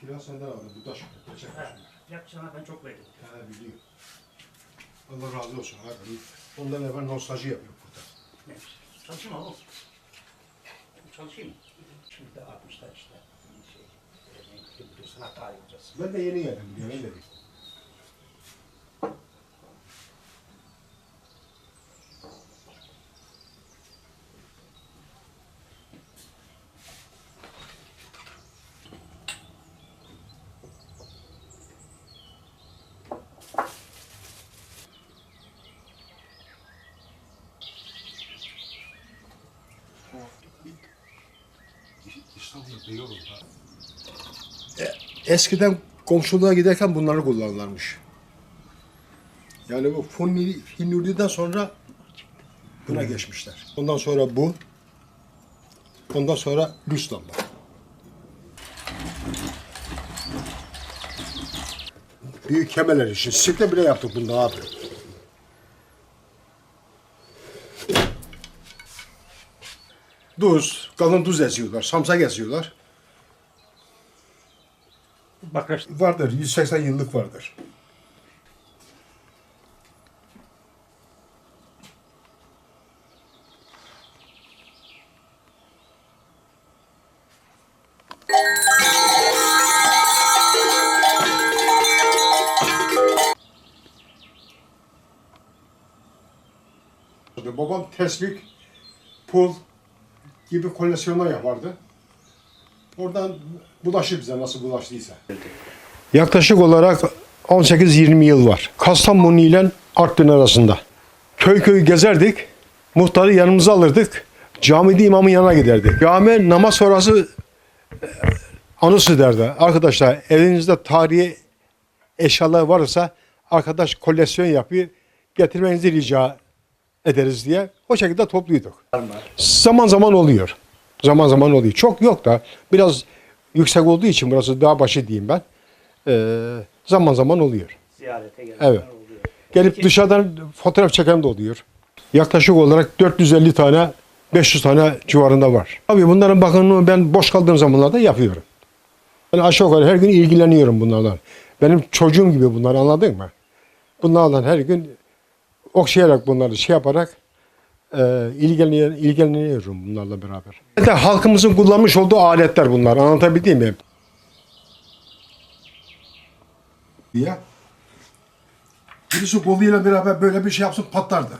Kiraz senden aldım. Bu taş. Geçen He, yakışana ben çok verdim. He biliyorum. Allah razı olsun. Abi. Ondan evvel nostalji yapıyor burada. Neyse. Çalışayım oğlum. Çalışayım. Şimdi de 60'lar işte. Şey, biliyorsun hata yapacağız. Ben de yeni geldim. Yeni geldim. Eskiden komşuluğa giderken bunları kullanırlarmış. Yani bu Funni, Hinnuri'den sonra buna geçmişler. Ondan sonra bu. Ondan sonra lüs lamba. Büyük kemerler için. Sirkte bile yaptık bunda abi. Duz, kalın tuz eziyorlar, samsak eziyorlar. Bakır. Vardır, 180 yıllık vardır. Babam tespih, pul gibi koleksiyonlar yapardı. Oradan bulaşır bize nasıl bulaştıysa. Yaklaşık olarak 18-20 yıl var. Kastamonu ile Artvin arasında. Köy köy gezerdik. Muhtarı yanımıza alırdık. Camide imamın yanına giderdik. Cami namaz sonrası e, anısı derdi. Arkadaşlar elinizde tarihi eşyalar varsa arkadaş koleksiyon yapıyor. Getirmenizi rica ederiz diye. O şekilde topluyorduk. Zaman zaman oluyor. Zaman zaman oluyor. Çok yok da biraz yüksek olduğu için burası dağ başı diyeyim ben. Ee, zaman zaman oluyor. Ziyarete gelen Evet. oluyor. Gelip dışarıdan fotoğraf çeken de oluyor. Yaklaşık olarak 450 tane 500 tane civarında var. Tabii bunların bakımını ben boş kaldığım zamanlarda yapıyorum. Ben aşağı yukarı her gün ilgileniyorum bunlardan. Benim çocuğum gibi bunlar anladın mı? Bunlardan her gün okşayarak bunları şey yaparak e, ilgileniyor, ilgileniyorum bunlarla beraber. De halkımızın kullanmış olduğu aletler bunlar. Anlatabildim mi? Ya. Birisi koluyla beraber böyle bir şey yapsın patlardı.